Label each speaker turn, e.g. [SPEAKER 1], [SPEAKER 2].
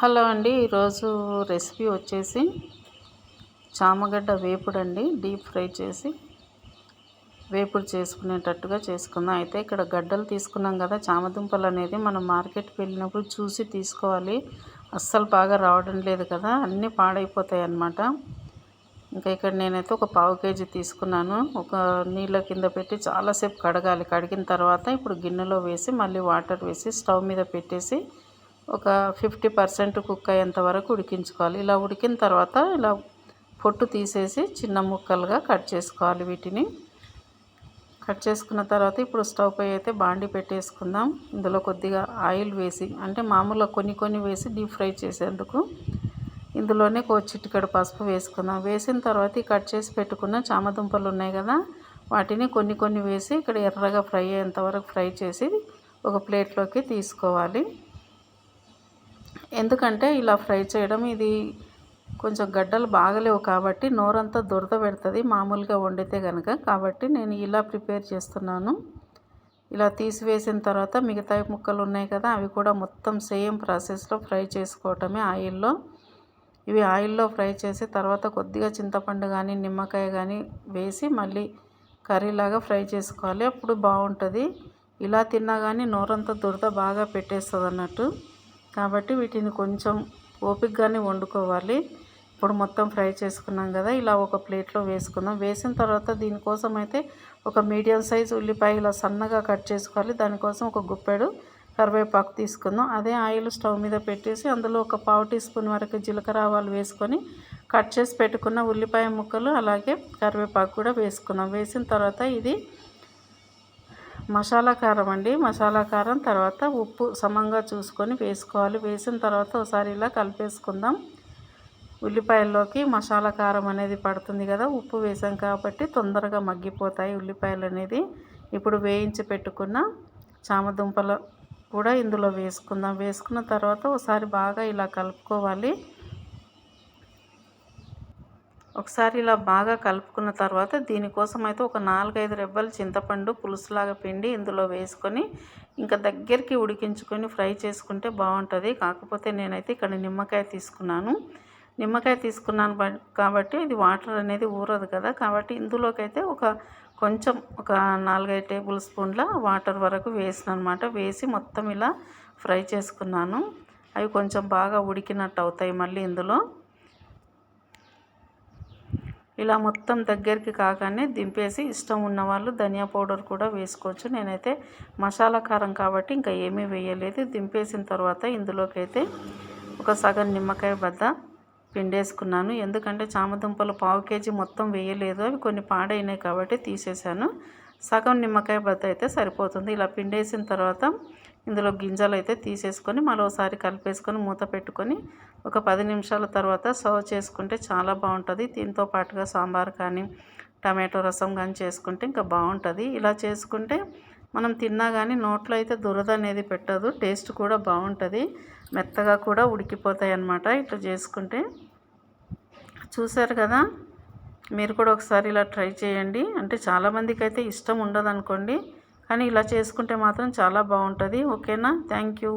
[SPEAKER 1] Hello అండి ఈరోజు recipe వచ్చేసి చామగడ్డ వేపుడు అండి డీప్ ఫ్రై చేసి వేపుడు చేసుకునేటట్టుగా చేసుకుందాం. అయితే ఇక్కడ గడ్డలు తీసుకున్నాం కదా చామదుంపలు అనేది మనం మార్కెట్కి వెళ్ళినప్పుడు చూసి తీసుకోవాలి. అస్సలు బాగా రావడం లేదు కదా అన్నీ పాడైపోతాయి అన్నమాట. ఇంకా ఇక్కడ నేనైతే ఒక పావు కేజీ తీసుకున్నాను. ఒక నీళ్ళ కింద పెట్టి చాలాసేపు కడగాలి. కడిగిన తర్వాత ఇప్పుడు గిన్నెలో వేసి మళ్ళీ వాటర్ వేసి స్టవ్ మీద పెట్టేసి ఒక ఫిఫ్టీ పర్సెంట్ కుక్ అయ్యేంత వరకు ఉడికించుకోవాలి. ఇలా ఉడికిన తర్వాత ఇలా పొట్టు తీసేసి చిన్న ముక్కలుగా కట్ చేసుకోవాలి వీటిని. కట్ చేసుకున్న తర్వాత ఇప్పుడు స్టవ్ పై అయితే బాండి పెట్టేసుకుందాం. ఇందులో కొద్దిగా ఆయిల్ వేసి అంటే మామూలుగా కొన్ని కొన్ని వేసి డీప్ ఫ్రై చేసేందుకు ఇందులోనే చిటికడ పసుపు వేసుకుందాం. వేసిన తర్వాత కట్ చేసి పెట్టుకున్న చామదుంపలు ఉన్నాయి కదా వాటిని కొన్ని కొన్ని వేసి ఇక్కడ ఎర్రగా ఫ్రై అయ్యేంత వరకు ఫ్రై చేసి ఒక ప్లేట్లోకి తీసుకోవాలి. ఎందుకంటే ఇలా ఫ్రై చేయడం ఇది కొంచెం గడ్డలు బాగలేవు కాబట్టి నోరంతా దురద పెడుతుంది. మామూలుగా వండితే కనుక కాబట్టి నేను ఇలా ప్రిపేర్ చేస్తున్నాను. ఇలా తీసివేసిన తర్వాత మిగతా ముక్కలు ఉన్నాయి కదా అవి కూడా మొత్తం సేమ్ ప్రాసెస్లో ఫ్రై చేసుకోవటమే ఆయిల్లో. ఇవి ఆయిల్లో ఫ్రై చేసి తర్వాత కొద్దిగా చింతపండు కానీ నిమ్మకాయ కానీ వేసి మళ్ళీ కర్రీలాగా ఫ్రై చేసుకోవాలి. అప్పుడు బాగుంటుంది. ఇలా తిన్నా కానీ నోరంతా దురద బాగా పెట్టేస్తుంది అన్నట్టు కాబట్టి వీటిని కొంచెం ఓపికగానే వండుకోవాలి. ఇప్పుడు మొత్తం ఫ్రై చేసుకున్నాం కదా ఇలా ఒక ప్లేట్లో వేసుకుందాం. వేసిన తర్వాత దీనికోసం అయితే ఒక మీడియం సైజ్ ఉల్లిపాయ ఇలా సన్నగా కట్ చేసుకోవాలి. దానికోసం ఒక గుప్పెడు కరివేపాకు తీసుకుందాం. అదే ఆయిల్ స్టవ్ మీద పెట్టేసి అందులో ఒక పావు టీ స్పూన్ వరకు జీలకర్ర ఆవాలు వేసుకొని కట్ చేసి పెట్టుకున్న ఉల్లిపాయ ముక్కలు అలాగే కరివేపాకు కూడా వేసుకుందాం. వేసిన తర్వాత ఇది మసాలా కారం అండి. మసాలా కారం తర్వాత ఉప్పు సమంగా చూసుకొని వేసుకోవాలి. వేసిన తర్వాత ఒకసారి ఇలా కలిపేసుకుందాం. ఉల్లిపాయల్లోకి మసాలా కారం అనేది పడుతుంది కదా ఉప్పు వేసాం కాబట్టి తొందరగా మగ్గిపోతాయి ఉల్లిపాయలు అనేది. ఇప్పుడు వేయించి పెట్టుకున్న చామదుంపలు కూడా ఇందులో వేసుకుందాం. వేసుకున్న తర్వాత ఒకసారి బాగా ఇలా కలుపుకోవాలి. ఒకసారి ఇలా బాగా కలుపుకున్న తర్వాత దీనికోసం అయితే ఒక నాలుగైదు రెబ్బలు చింతపండు పులుసులాగా పిండి ఇందులో వేసుకొని ఇంకా దగ్గరికి ఉడికించుకొని ఫ్రై చేసుకుంటే బాగుంటుంది. కాకపోతే నేనైతే ఇక్కడ నిమ్మకాయ తీసుకున్నాను. నిమ్మకాయ తీసుకున్నాను కాబట్టి ఇది వాటర్ అనేది ఊరదు కదా. కాబట్టి ఇందులోకైతే ఒక కొంచెం ఒక నాలుగైదు టేబుల్ స్పూన్ల వాటర్ వరకు వేసిన అనమాట వేసి మొత్తం ఇలా ఫ్రై చేసుకున్నాను. అవి కొంచెం బాగా ఉడికినట్టు అవుతాయి మళ్ళీ ఇందులో. ఇలా మొత్తం దగ్గరికి కాగానే దింపేసి ఇష్టం ఉన్న వాళ్ళు ధనియా పౌడర్ కూడా వేసుకోవచ్చు. నేనైతే మసాలా కారం కాబట్టి ఇంకా ఏమీ వేయలేదు. దింపేసిన తర్వాత ఇందులోకి అయితే ఒక సగం నిమ్మకాయ బద్ద పిండేసుకున్నాను. ఎందుకంటే చామదుంపలు పావు కేజీ మొత్తం వేయలేదు. అవి కొన్ని పాడైనాయి కాబట్టి తీసేసాను సగం నిమ్మకాయ బద్ద అయితే సరిపోతుంది. ఇలా పిండేసిన తర్వాత ఇందులో గింజలు అయితే తీసేసుకొని మరోసారి కలిపేసుకొని మూత పెట్టుకొని ఒక పది నిమిషాల తర్వాత సర్వ్ చేసుకుంటే చాలా బాగుంటుంది. దీంతో పాటుగా సాంబార్ కానీ టమాటో రసం కానీ చేసుకుంటే ఇంకా బాగుంటుంది. ఇలా చేసుకుంటే మనం తిన్నా కానీ నోట్లో అయితే దురద అనేది పెట్టదు. టేస్ట్ కూడా బాగుంటుంది. మెత్తగా కూడా ఉడికిపోతాయి అన్నమాట ఇట్లా చేసుకుంటే. చూశారు కదా? మీరు కూడా ఒకసారి ఇలా ట్రై చేయండి. అంటే చాలామందికి అయితే ఇష్టం ఉండదు అనుకోండి కానీ ఇలా చేసుకుంటే మాత్రం చాలా బాగుంటుంది. ఓకేనా? Thank you.